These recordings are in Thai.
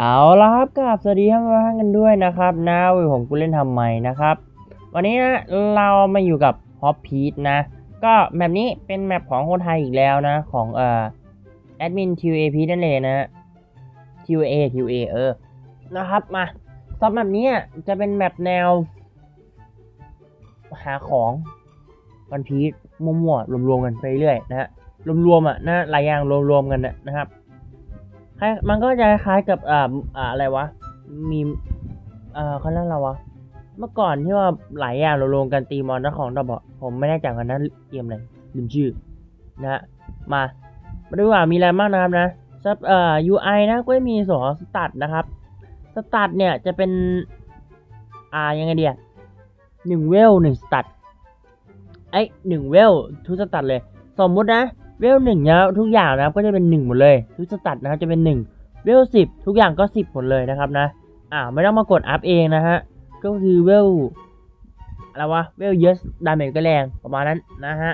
เอาละครับกับสวัสดีท่านผู้ชมกันด้วยนะครับนะวิผมกูเล่นทำไมนะครับ วันนี้นะเรามาอยู่กับฮอปพีทนะ ก็แมปนี้เป็นแมปของคนไทยอีกแล้วนะ ของเอ่อแอดมิน TUA พีนั่นเองนะ TUA TUA เออนะครับมาสำหรับแมปนี้จะเป็นแมปแนว หาของวันพีทมั่วๆรวมๆกันไปเรื่อยนะฮะรวมๆอะนะหลายอย่างรวมๆกันนะนะครับ คล้ายมันก็จะคล้ายกับอ่าอ่าอะไรวะ มีเอ่อเขาเรียกอะไรวะ เมื่อก่อนที่ว่าหลายอย่างเราลงกันตีมอนแล้วของดอกผมไม่แน่ใจกันนะเกมอะไรลืมชื่อนะฮะมามาดูว่ามีอะไรบ้างนะครับนะซับเอ่อ UI นะก็มีส่วนของสตัดนะครับสตัดเนี่ยจะเป็นอ่ายังไงเดียหนึ่งเวลหนึ่งสตัดไอหนึ่งเวลทุกสตัดเลย สมมุตินะ เวลหนึ่งนะทุกอย่างนะครับก็จะเป็นหนึ่งหมดเลยทุกสตัดนะครับจะเป็นหนึ่งเวลสิบทุกอย่างก็สิบหมดเลยนะครับนะอ่าไม่ต้องมากดอัพเองนะฮะก็คือเวลอะไรวะเวลเยอะดาเมจก็แรงประมาณนั้นนะฮะ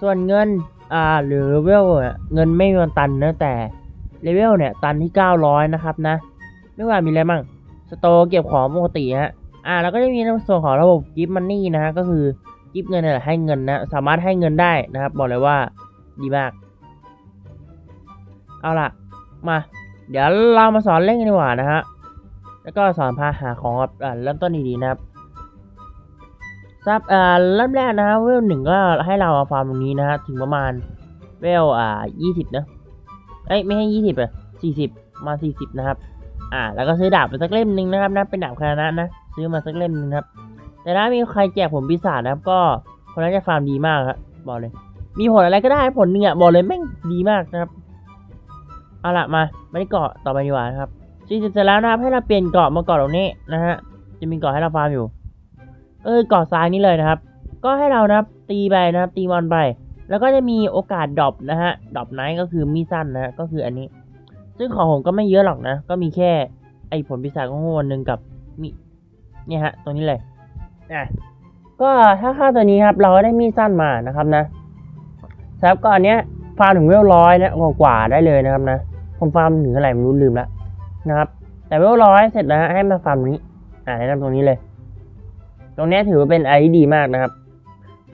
ส่วนเงินอ่าหรือเวลเงินไม่มีวันตันนะแต่เลเวลเนี่ยตันที่ 900 นะครับนะไม่ว่ามีอะไรบ้างสโตเก็บของปกติฮะอ่าแล้วก็จะมีในส่วนของระบบกิฟต์มันนี่นะฮะก็คือ กิฟเงินเนี่ยให้เงินนะ สามารถให้เงินได้นะครับ บอกเลยว่าดีมาก เอาล่ะ มา เดี๋ยวเรามาสอนเล่นกันดีกว่านะฮะ แล้วก็สอนพาหาของแบบอ่าเริ่มต้นดีๆนะครับซับอ่าเริ่มแรกนะฮะเวลหนึ่งก็ให้เราเอาฟาร์มตรงนี้นะฮะถึงประมาณเวลอ่ายี่สิบนะเอ้ยไม่ให้ยี่สิบอะสี่สิบมาสี่สิบนะครับ อ่า แล้วก็ซื้อดาบไปสักเล่มหนึ่งนะครับนะเป็นดาบคานะนะ ซื้อมาสักเล่มหนึงครับ แต่ถ้ามีใครแจกผมปีศาจนะครับ ก็คนนั้นจะฟาร์มดีมากครับบอกเลย มีผลอะไรก็ได้ผลหนึ่งอะบอกเลยแม่งดีมากนะครับเอาละมาไม่ได้เกาะต่อไปดีกว่านะครับสี่สิบเสร็จแล้วนะครับให้เราเปลี่ยนเกาะมาเกาะตรงนี้นะฮะจะมีเกาะให้เราฟาร์มอยู่ เออเกาะซ้ายนี้เลยนะครับ ก็ให้เรานะครับ ตีไปนะครับ ตีมอนไป แล้วก็จะมีโอกาสดรอปนะฮะดรอปไนท์ก็คือมีสั้นนะฮะก็คืออันนี้ ซึ่งของผมก็ไม่เยอะหรอกนะ ก็มีแค่ไอ้ผลปีศาจของโง่หนึ่งกับมีเนี่ยฮะตัวนี้เลย อะก็ถ้าค่าตัวนี้ครับเราได้มีดสั้นมานะครับนะครับก็อันเนี้ยฟาร์มถึงเวลร้อยนะกว่าได้เลยนะครับนะผมฟาร์มถึงเท่าไหร่ไม่รู้ลืมแล้วนะครับ แต่เวลร้อยเสร็จแล้วให้มาฟาร์มตรงนี้ อ่าแนะนำตรงนี้เลย ตรงนี้ถือว่าเป็นไอที่ดีมากนะครับ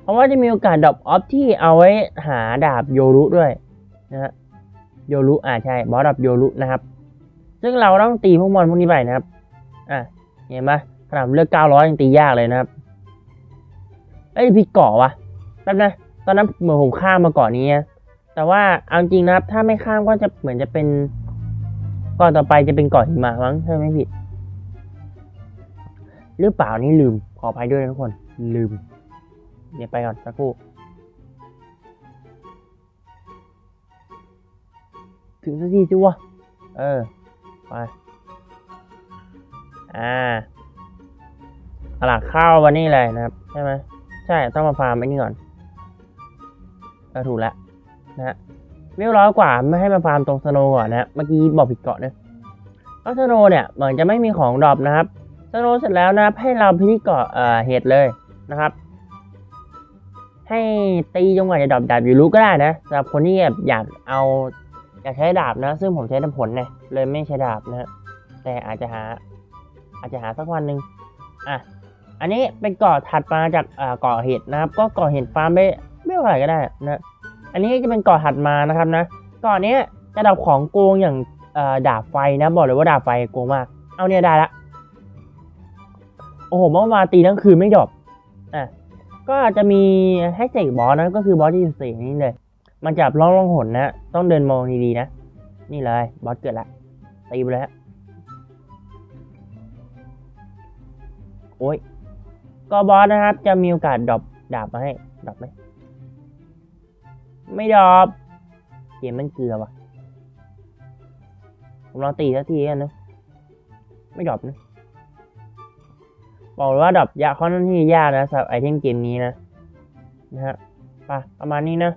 เพราะว่าจะมีโอกาสดรอปออฟที่เอาไว้หาดาบโยรุด้วยนะฮะโยรุอ่าใช่บอสดาบโยรุนะครับ ซึ่งเราต้องตีพวกมอนพวกนี้ไปนะครับ อะเห็นไหม ขนาดเลือกเก้าร้อยยังตียากเลยนะครับเอ้ยพี่เกาะวะแป๊บนะ ตอนนั้นเหมือนผมข้ามมากาะนี้นะแต่ว่าเอาจริงนะครับ ถ้าไม่ข้ามก็จะเหมือนจะเป็นก่อนต่อไปจะเป็นเกาะหิมะมั้งถ้าไม่ผิด หรือเปล่านี่ลืม ขออภัยด้วยนะทุกคน ลืม เดี๋ยวไปก่อนสักครู่ ถึงสักทีสิวะ เออ ไป อ่า เอาล่ะเข้าววันนี้เลยนะครับ ใช่ไหมใช่ต้องมาฟาร์มไอ้นี่ก่อนเออถูกแล้วนะฮะเรียบร้อยกว่าไม่ให้มาฟาร์มตรงสโนก่อนนะฮะเมื่อกี้บอกผิดเกาะนะเพราะสโนเนี่ยเหมือนจะไม่มีของดรอปนะครับสโนเสร็จแล้วนะให้เราพิธีเกาะเอ่อเห็ดเลยนะครับ ให้ตีจนกว่าจะดรอปดาบอยู่รู้ก็ได้นะสำหรับคนที่แบบอยากเอาอยากใช้ดาบนะ ซึ่งผมใช้แต่ผลเนี่ยเลยไม่ใช้ดาบนะฮะแต่อาจจะหา อาจจะหาสักวันหนึ่งอะ อันนี้เป็นเกาะถัดมาจากอ่าเกาะเห็ดนะครับ ก็เกาะเห็ดฟาร์มไปไม่เท่าไหร่ก็ได้นะอันนี้จะเป็นเกาะถัดมานะครับนะเกาะนี้จะดับของโกงอย่างอ่ดาบไฟนะ บอกเลยว่าดาบไฟโกงมาก เอาเนี่ยได้ละโอ้โหเมื่อวานตีทั้งคืนไม่ดรอปอะก็จะมีให้เสกบอสนะก็คือบอสที่เสกนี่เลยมันจับล่องล่องหนนะต้องเดินมองดีๆนะนี่เลยบอสเกิดละตีไปเลยฮะโอ้ย ก็บอสนะครับ จะมีโอกาสดรอปดาบมาให้ดรอปไหมไม่ดรอปเกมมันเกลือว่ะผมลองตีสักทีกันนะ ไม่ดรอปนะบอกว่าดรอปยากค่อนข้างที่ยากนะสำหรับไอเทมเกมนี้นะนะฮะไปประมาณนี้นะ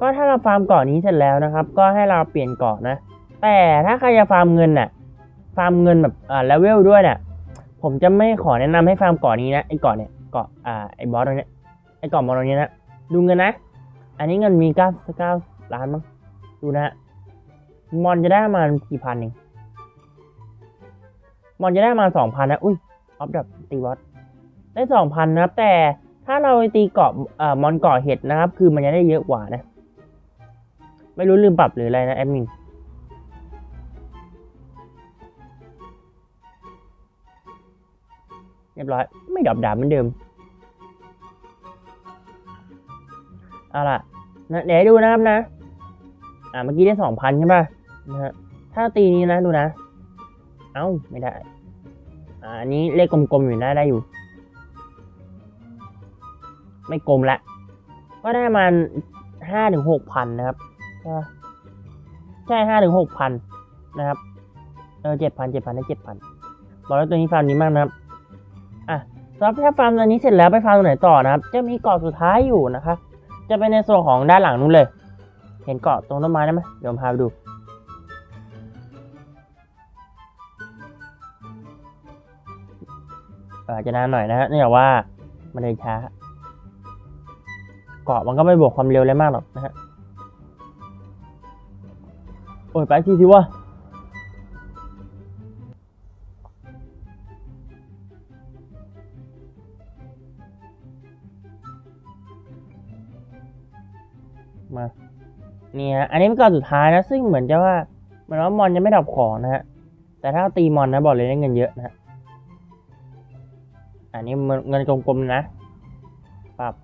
ก็ถ้าเราฟาร์มเกาะนี้เสร็จแล้วนะครับ ก็ให้เราเปลี่ยนเกาะนะ แต่ถ้าใครจะฟาร์มเงินน่ะ ฟาร์มเงินแบบอ่าเลเวลด้วยน่ะ ผมจะไม่ขอแนะนำให้ฟาร์มเกาะนี้นะไอ้เกาะเนี่ยเกาะอ่าไอ้บอสตรงเนี้ยไอ้เกาะมอนตรงนี้นะดูเงินนะ อันนี้เงินมีเก้าเก้าล้านมั้งดูนะฮะมอนจะได้มากี่พันเองมอนจะได้มาสองพันนะอุ้ยออฟดับตีวอตได้สองพันนะครับ แต่ถ้าเราไปตีเกาะเอ่อมอนเกาะเห็ดนะครับ คือมันจะได้เยอะกว่านะ ไม่รู้ลืมปรับหรืออะไรนะแอดมิน เรียบร้อย ไม่ดับดาบเหมือนเดิมเอาล่ะเดี๋ยวให้ดูนะครับนะ อ่าเมื่อกี้ได้สองพันใช่ป่ะนะฮะถ้าตีนี้นะดูนะ เอ้าไม่ได้ อ่าอันนี้เลขกลมๆอยู่นะได้อยู่ ไม่กลมละ ก็ได้ประมาณห้าถึงหกพันนะครับใช่ปะใช่ห้าถึงหกพันนะครับ เออเจ็ดพันเจ็ดพันได้เจ็ดพันบอกแล้วตัวนี้ฟาร์มนี้มากนะครับ อะสำหรับถ้าฟาร์มตัวนี้เสร็จแล้วไปฟาร์มตัวไหนต่อนะครับ จะมีเกาะสุดท้ายอยู่นะครับจะเป็นในส่วนของด้านหลังนู้นเลย เห็นเกาะตรงต้นไม้ได้ไหมเดี๋ยวผมพาไปดู อาจจะนานหน่อยนะฮะเนื่องจากว่ามันเดินช้า เกาะมันก็ไม่บวกความเร็วเลยมากหรอกนะฮะ โอ้ยไปทีสิวะ มา เนี่ยอันนี้เป็นเกาะสุดท้ายนะ ซึ่งเหมือนจะว่าเหมือนว่ามอนยังไม่ดับของนะฮะ แต่ถ้าตีมอนนะบอกเลยได้เงินเยอะนะ อันนี้เงินกลมๆนะ ปรับ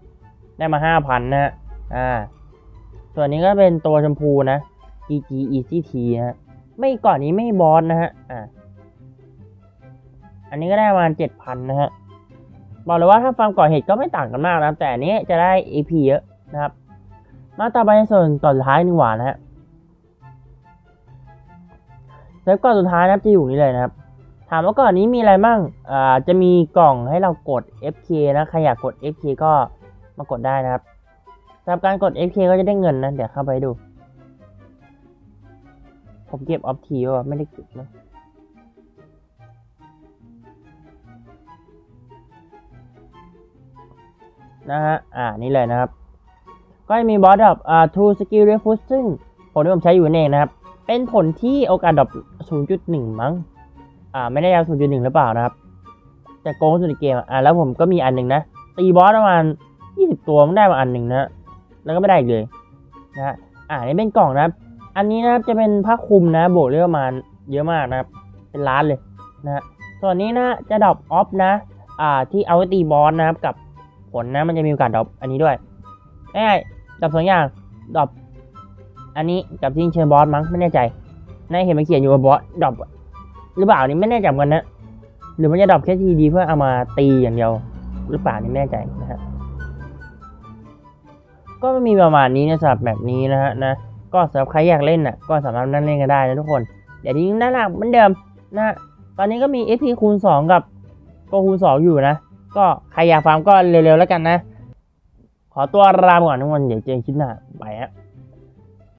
ได้มาห้าพันนะฮะ อ่า ส่วนนี้ก็เป็นตัวชมพูนะ EG ECT นะฮะ ไม่ก่อนนี้ไม่บอสนะฮะ อ่า อันนี้ก็ได้ประมาณเจ็ดพันนะฮะบอกเลยว่าถ้าฟาร์มก่อเห็ดก็ไม่ต่างกันมากนะแต่อันนี้จะได้ AP เยอะนะครับ มาต่อไปในส่วนต่อสุดท้ายนี่หว่านะฮะแล้วก่อนสุดท้ายนะครับจะอยู่นี่เลยนะครับ ถามว่าก่อนนี้มีอะไรบ้างอ่าจะมีกล่องให้เรากด FK นะใครอยากกด FK ก็มากดได้นะครับสำหรับการกด FK ก็จะได้เงินนะเดี๋ยวเข้าไปดูผมเก็บออฟทีว่าไม่ได้เก็บนะนะฮะ อ่า นี่เลยนะครับ ก็จะมีบอสดับอ่า two skill refuse ซึ่งผลที่ผมใช้อยู่เนั่นเองนะครับ เป็นผลที่โอกาสดับ0.1 มั้ง อ่า ไม่ได้ยาว0.1 หรือเปล่านะครับ แต่โกงสุดในเกมอ่าแล้วผมก็มีอันหนึ่งนะ ตีบอสประมาณ 20 ตัวมันได้มาอันหนึ่งนะ แล้วก็ไม่ได้อีกเลยนะฮะอ่านี่เป็นกล่องนะครับ อันนี้นะครับจะเป็นผ้าคลุมนะโบกเรียกประมาณเยอะมากนะครับ เป็นล้านเลยนะฮะส่วนนี้นะจะดรอปออฟนะ อ่า ที่เอาไว้ตีบอสนะครับกับผลนะมันจะมีโอกาสดรอปอันนี้ด้วยง่าย ดรอปสองอย่างดรอปอันนี้กับที่เชิญบอสมั้งไม่แน่ใจนายเห็นมันเขียนอยู่ว่าบอสดรอปหรือเปล่านี่ไม่แน่ใจเหมือนกันนะหรือมันจะดรอปแค่ทีดีเพื่อเอามาตีอย่างเดียวหรือเปล่านี่ไม่แน่ใจนะฮะก็มีประมาณนี้นะสำหรับแบบนี้นะฮะนะก็สำหรับใครอยากเล่นน่ะก็สามารถนั่งเล่นกันได้นะทุกคนเดี๋ยวทิ้งด้านล่างเหมือนเดิมนะตอนนี้ก็มี SP คูณ2กับก็คูณ2อยู่นะ ก็ใครอยากฟาร์มก็เร็วๆแล้วกันนะ ขอตัวลาไปก่อนทุกคนเดี๋ยวเจอกันคลิปหน้าไปฮะ